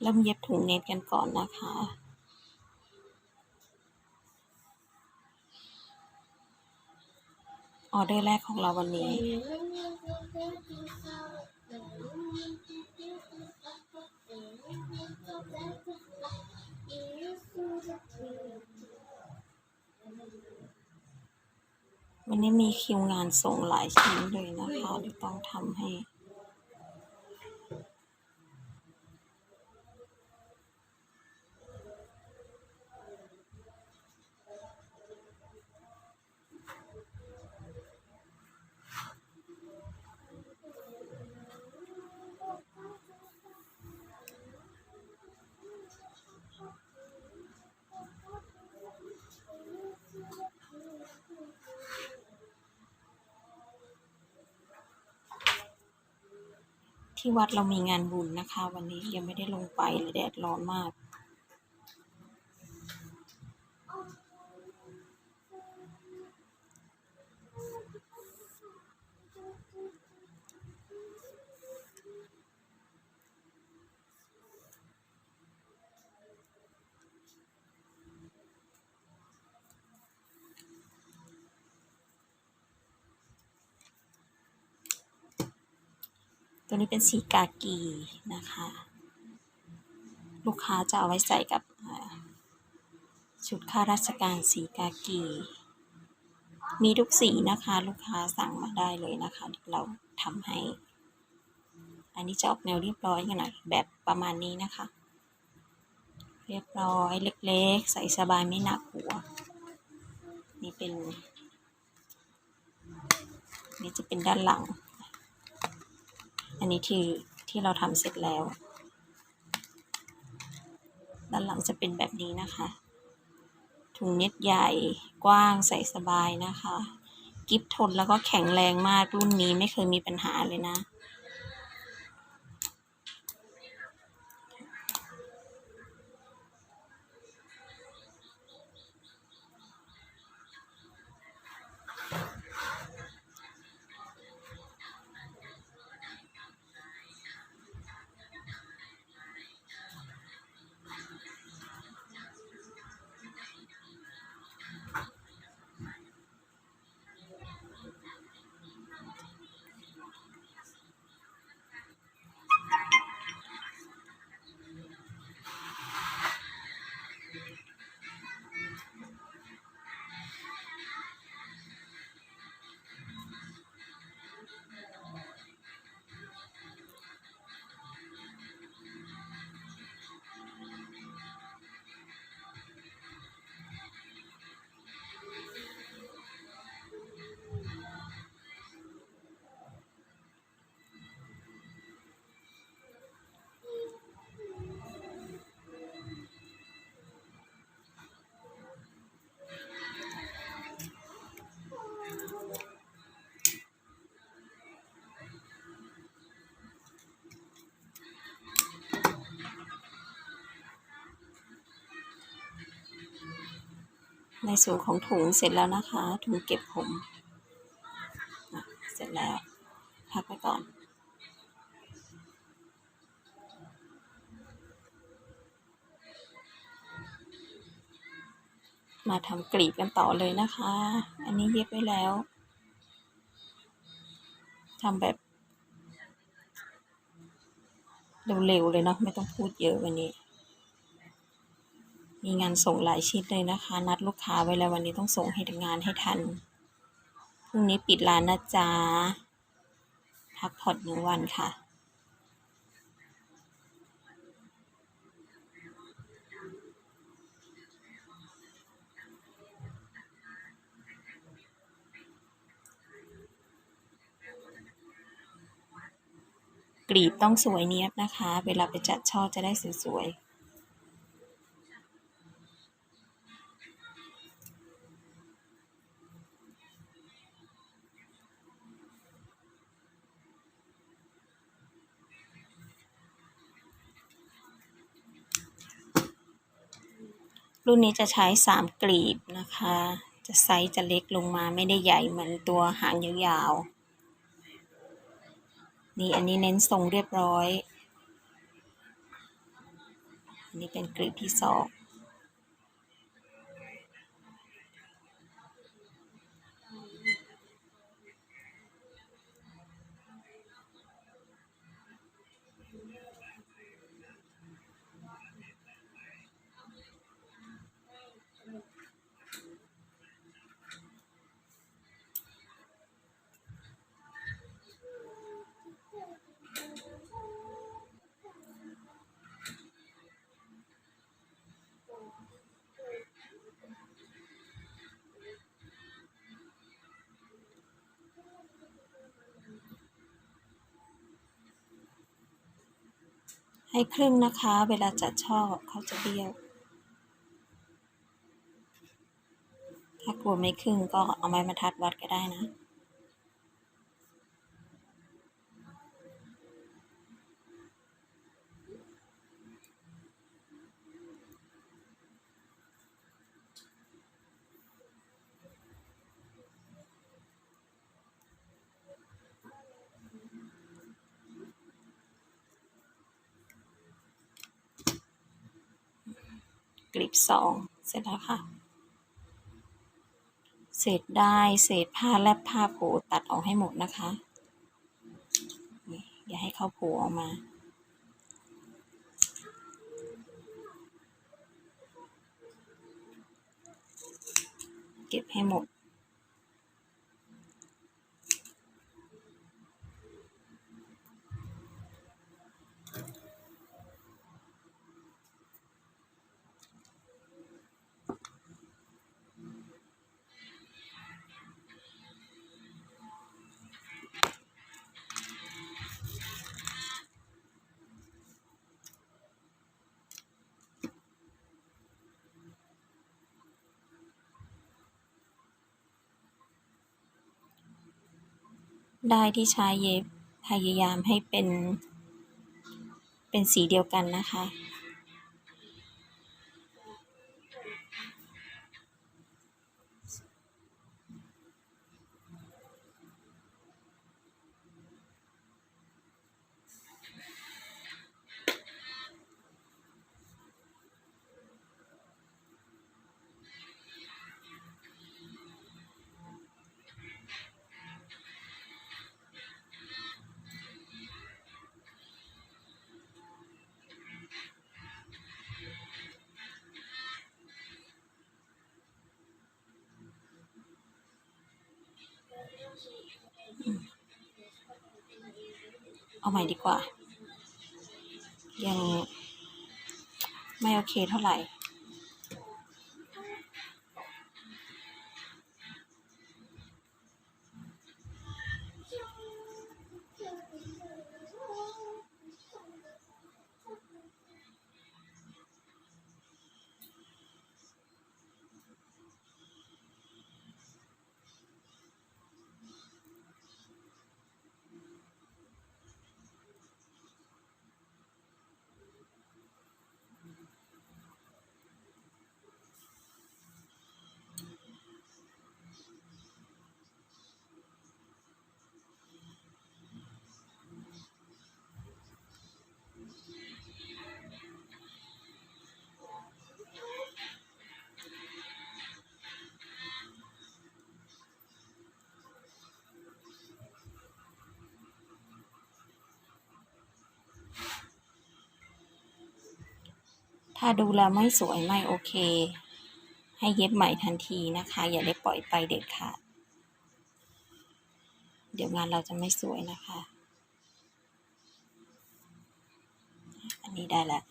เริ่มเย็บถุงเน็ตกันก่อนนะคะออเดอร์แรกของเราวันนี้ วันนี้มีคิวงานส่งหลายชิ้นเลยนะคะเดี๋ยวต้องทำให้ ที่วัดเรามีงานบุญนะคะ วันนี้ยังไม่ได้ลงไปเลยแดดร้อนมาก ตัวนี้เป็นสีกากีนะคะ ลูกค้าจะเอาไว้ใส่กับชุดข้าราชการสีกากี มีทุกสีนะคะ ลูกค้าสั่งมาได้เลยนะคะเดี๋ยวเราทำให้ อันนี้จะออกแนวเรียบร้อยกันหน่อยแบบประมาณนี้นะคะ เรียบร้อยเล็กๆ ใส่สบายไม่หนักหัว นี่เป็น นี่จะเป็นด้านหลัง อันนี้ที่ที่เราทำเสร็จแล้ว ด้านหลังจะเป็นแบบนี้นะคะ ถุงเน็ตใหญ่กว้างใส่สบายนะคะ กิฟทนแล้วก็แข็งแรงมากรุ่นนี้ไม่เคยมีปัญหาเลยนะ ในส่วนของถุงเสร็จแล้วนะคะ ถุงเก็บผมเสร็จแล้วพักไปก่อน มาทำกลีบกันต่อเลยนะคะ อันนี้เย็บไว้แล้วทำแบบเร็วๆเลยเนาะไม่ต้องพูดเยอะวันนี้ มีงานส่งหลายชิ้นเลยนะคะ นัดลูกค้าไว้แล้ววันนี้ต้องส่งให้งานให้ทันพรุ่งนี้ปิดร้านนะจ๊ะพักผ่อนหนึ่งวันค่ะกลีบต้องสวยเนี้ยบนะคะ เวลาไปจัดช่อจะได้สวยๆ รุ่นนี้จะใช้สามกลีบนะคะ จะไซส์จะเล็กลงมาไม่ได้ใหญ่เหมือนตัวหางยาวๆ นี่อันนี้เน้นทรงเรียบร้อย อันนี้เป็นกลีบที่สอง ให้ครึ่งนะคะ เวลาจัดช่อเขาจะเบี้ยว ถ้ากลัวไม่ครึ่งก็เอาไม้บรรทัดวัดก็ได้นะ กลีบสองเสร็จแล้วค่ะ เศษได้เศษผ้าและผ้าผูตัดออกให้หมดนะคะอย่าให้เขาผูออกมาเก็บให้หมด ได้ที่ใช้เย็บพยายามให้เป็น เป็นสีเดียวกันนะคะ เอาใหม่ดีกว่า ยังไม่โอเคเท่าไหร่ ถ้าดูแล้วไม่สวยไม่โอเค ให้เย็บใหม่ทันทีนะคะ อย่าได้ปล่อยไปเด็ดขาด เดี๋ยวงานเราจะไม่สวยนะคะ อันนี้ได้แล้ว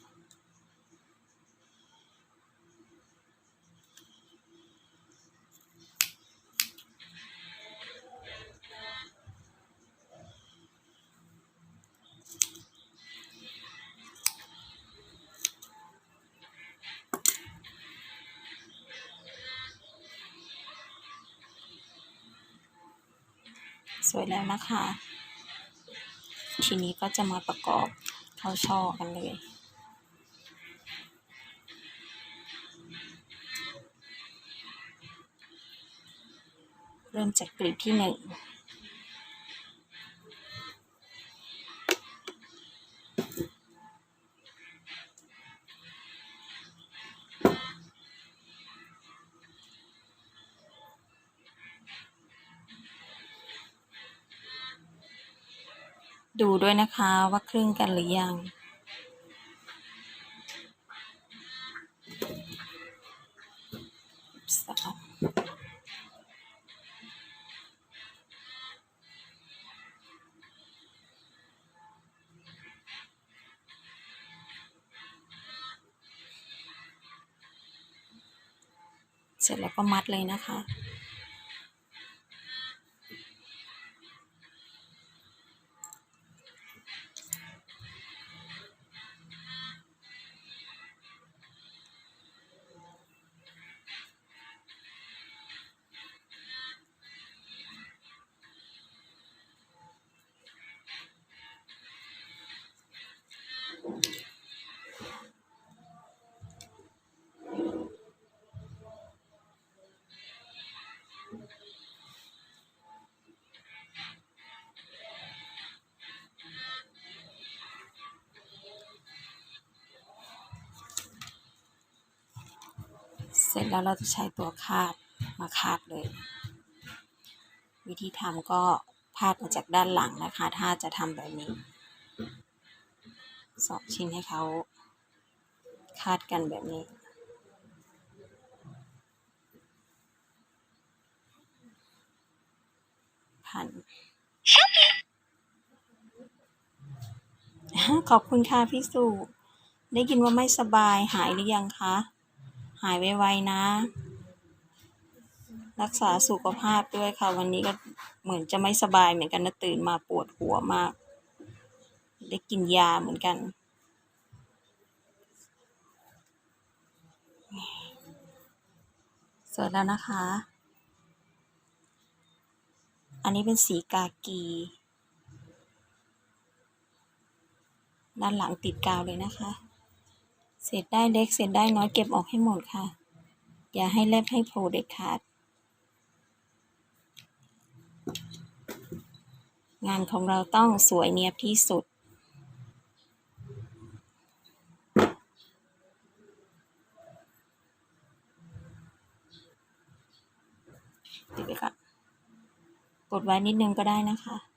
สวยแล้วนะคะ ทีนี้ก็จะมาประกอบเข้าช่อกันเลย เริ่มจากกลีบที่หนึ่ง ดูด้วยนะคะว่าครึ่งกันหรือยังสามเสร็จแล้วก็มัดเลยนะคะ ร็จแล้วเราจะใช้ตัวคาดมาคาดเลย วิธีทำก็พาดมาจากด้านหลังนะคะ ถ้าจะทำแบบนี้สองชิ้นให้เขาคาดกันแบบนี้ พัน ขอบคุณค่ะพี่สุ ได้ยินว่าไม่สบายหายหรือยังคะ หายไวๆนะ รักษาสุขภาพด้วยค่ะ วันนี้ก็เหมือนจะไม่สบายเหมือนกันนะตื่นมาปวดหัวมาก ได้กินยาเหมือนกันเสร็จแล้วนะคะ อันนี้เป็นสีกากี ด้านหลังติดกาวเลยนะคะ เศษได้เล็กเศษได้น้อยเก็บออกให้หมดค่ะ อย่าให้แลบให้โผล่เด็ดขาด งานของเราต้องสวยเนียบที่สุด ติดไปก่อนกดไว้นิดนึงก็ได้นะคะ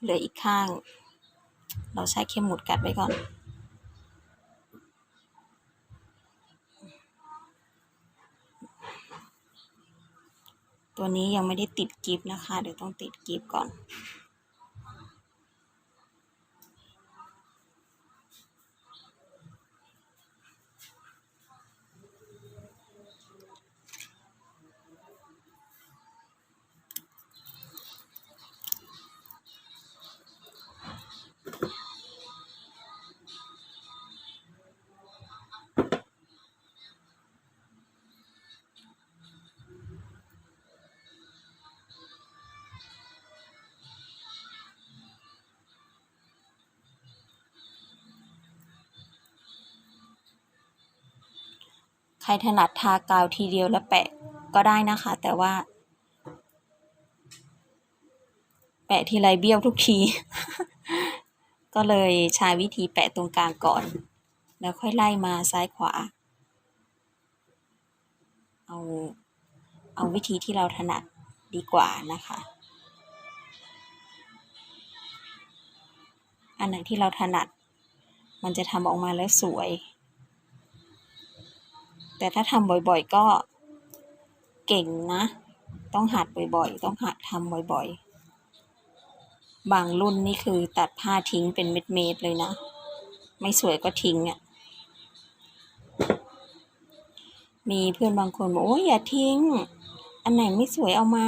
เหลืออีกข้าง เราใช้เข็มหมุดกัดไว้ก่อน ตัวนี้ยังไม่ได้ติดกิฟนะคะ เดี๋ยวต้องติดกิฟก่อน ครถนัดทากาวทีเดียวแล้วแปะก็ได้นะคะ แต่ว่า แปะทีไรเบี้ยวทุกที ก็เลยใช้วิธีแปะตรงกลางก่อน แล้วค่อยไล่มาซ้ายขวา เอาเอาวิธีที่เราถนัดดีกว่านะคะ อันไหนที่เราถนัด มันจะทำออกมาแล้วสวย แต่ถ้าทำบ่อยๆ ก็เก่งนะ ต้องหัดบ่อยๆ ต้องหัดทำบ่อยๆ บางรุ่นนี่คือตัดผ้าทิ้งเป็นเม็ดๆเลยนะ ไม่สวยก็ทิ้งอะ่ะ มีเพื่อนบางคนบอกโอ้ยอย่าทิ้ง อันไหนไม่สวยเอามา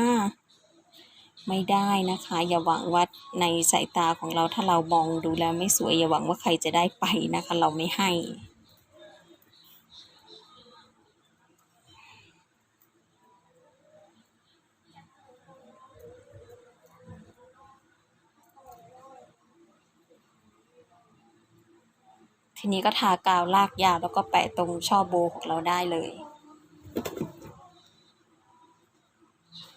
ไม่ได้นะคะ อย่าหวังว่าในสายตาของเราถ้าเรามองดูแล้วไม่สวยอย่าหวังว่าใครจะได้ไปนะคะ เราไม่ให้ ทีนี้ก็ทากาวลากยาวแล้วก็แปะตรงช่อโบของเราได้เลย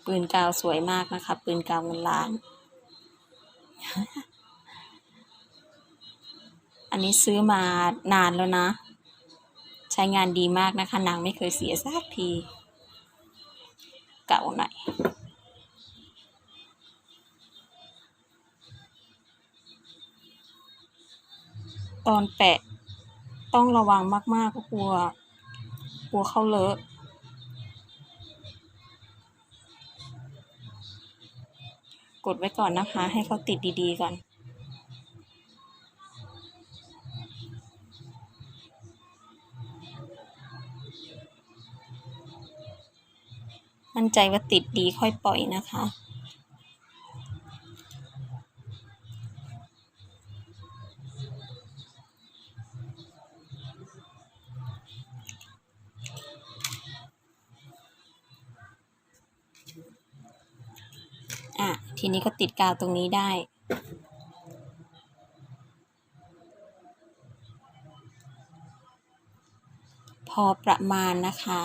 ปืนกาวสวยมากนะคะ ปืนกาวเงินล้าน อันนี้ซื้อมานานแล้วนะ ใช้งานดีมากนะคะนางไม่เคยเสียสักทีเก่าหน่อยตอนแปะ ต้องระวังมากๆก็กลัว กลัวเขาเลอะ กดไว้ก่อนนะคะ ให้เขาติดดีๆก่อนมั่นใจว่าติดดีค่อยปล่อยนะคะ ที นี้ก็ติดกาวตรงนี้ได้ พอประมาณนะคะ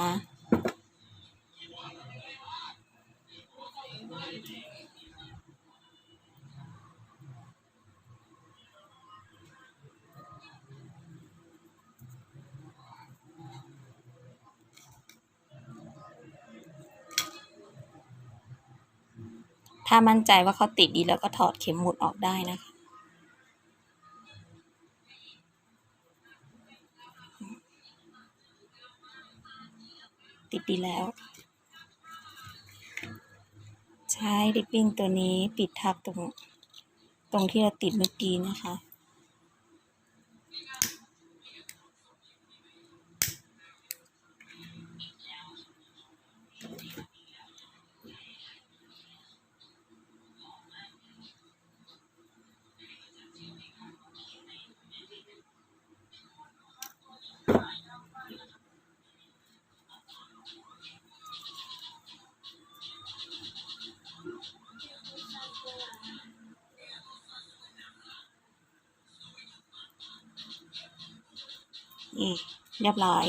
ามั่นใจว่าเขาติดดีแล้วก็ถอดเข็มหมุดออกได้นะคะ ติดดีแล้ว ใช้ดิบบิ้นตัวนี้ปิดทับตรงตรงที่เราติดเมื่อกี้นะคะ รียบร้อย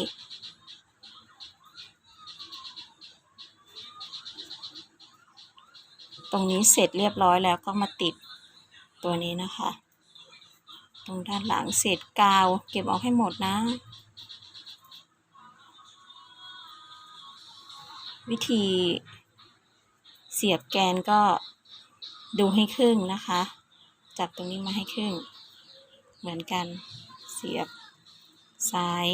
ตรงนี้เสร็จเรียบร้อยแล้วก็มาติดตัวนี้นะคะ ตรงด้านหลังเศษกาวเก็บออกให้หมดนะ วิธีเสียบแกนก็ดูให้ครึ่งนะคะ จับตรงนี้มาให้ครึ่ง เหมือนกันเสียบซ้าย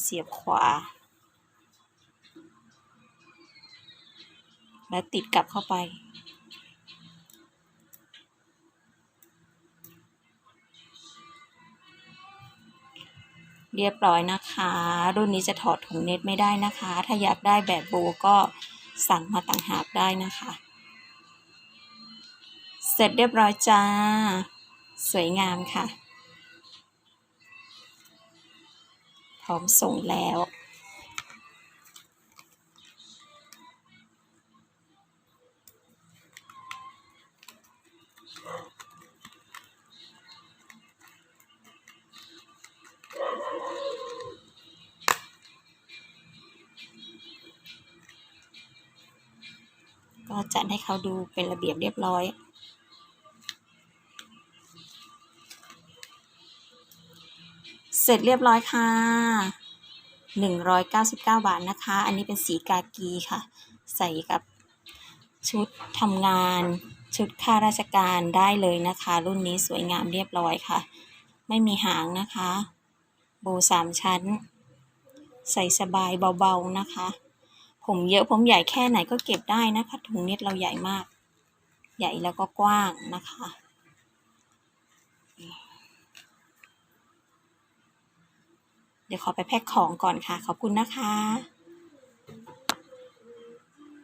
เสียบขวา แล้วติดกลับเข้าไป เรียบร้อยนะคะ รุ่นนี้จะถอดถุงเน็ตไม่ได้นะคะ ถ้าอยากได้แบบโบก็สั่งมาต่างหากได้นะคะ เสร็จเรียบร้อยจ้า สวยงามค่ะ พร้อมส่งแล้ว ก็จัดให้เขาดูเป็นระเบียบเรียบร้อย เสร็จเรียบร้อยค่ะ 199 บาทนะคะ อันนี้เป็นสีกากีค่ะ ใส่กับชุดทำงาน ชุดข้าราชการได้เลยนะคะ รุ่นนี้สวยงามเรียบร้อยค่ะ ไม่มีหางนะคะ โบสามชั้น ใส่สบายเบาๆนะคะ ผมเยอะผมใหญ่แค่ไหนก็เก็บได้นะคะ ถุงนิดเราใหญ่มาก ใหญ่แล้วก็กว้างนะคะ ดี๋ยวขอไปแพ็คของก่อนค่ะ ขอบคุณนะคะ